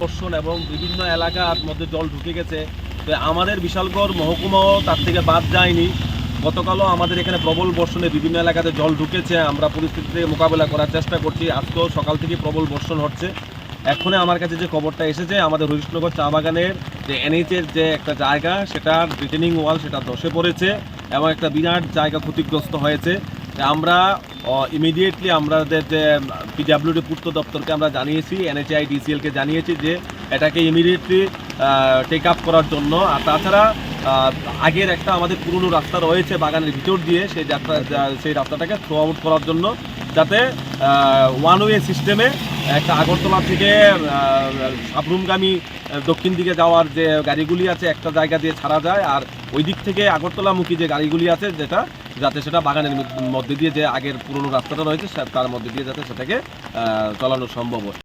পোষণ এবং বিভিন্ন এলাকার মধ্যে জল ঢুকে গেছে। তো আমাদের বিশালগড় মহকুমাও তার থেকে বাদ যায়নি। গতকালও আমাদের এখানে প্রবল বর্ষণে বিভিন্ন এলাকাতে জল ঢুকেছে। আমরা পরিস্থিতিতে মোকাবেলা করার চেষ্টা করছি। আজকেও সকাল থেকে প্রবল বর্ষণ হচ্ছে। এখনই আমার কাছে যে খবরটা এসেছে, আমাদের হরিশনগর চা বাগানের যে এনএইচের যে একটা জায়গা, সেটার রিটেনিং ওয়াল সেটা ধসে পড়েছে এবং একটা বিরাট জায়গা ক্ষতিগ্রস্ত হয়েছে। আমরা ইমিডিয়েটলি আমাদের যে পিডাব্লিউডি পূর্ত দপ্তরকে আমরা জানিয়েছি এনএচআই ডিসিএলকে জানিয়েছি যে এটাকে ইমিডিয়েটলি টেক আপ করার জন্য। আর তাছাড়া আগের একটা আমাদের পুরনো রাস্তা রয়েছে বাগানের ভিতর দিয়ে, সেই যাত্রা সেই রাস্তাটাকে থ্রো আউট করার জন্য, যাতে ওয়ান ওয়ে সিস্টেমে একটা আগরতলা থেকে সাবরুমগামী দক্ষিণ দিকে যাওয়ার যে গাড়িগুলি আছে, একটা জায়গা দিয়ে ছাড়া যায়। আর ওই দিক থেকে আগরতলামুখী যে গাড়িগুলি আছে, যেটা, যাতে সেটা বাগানের মধ্যে দিয়ে যে আগের পুরনো রাস্তাটা রয়েছে তার মধ্যে দিয়ে যাতে সেটাকে চালানো সম্ভব হয়।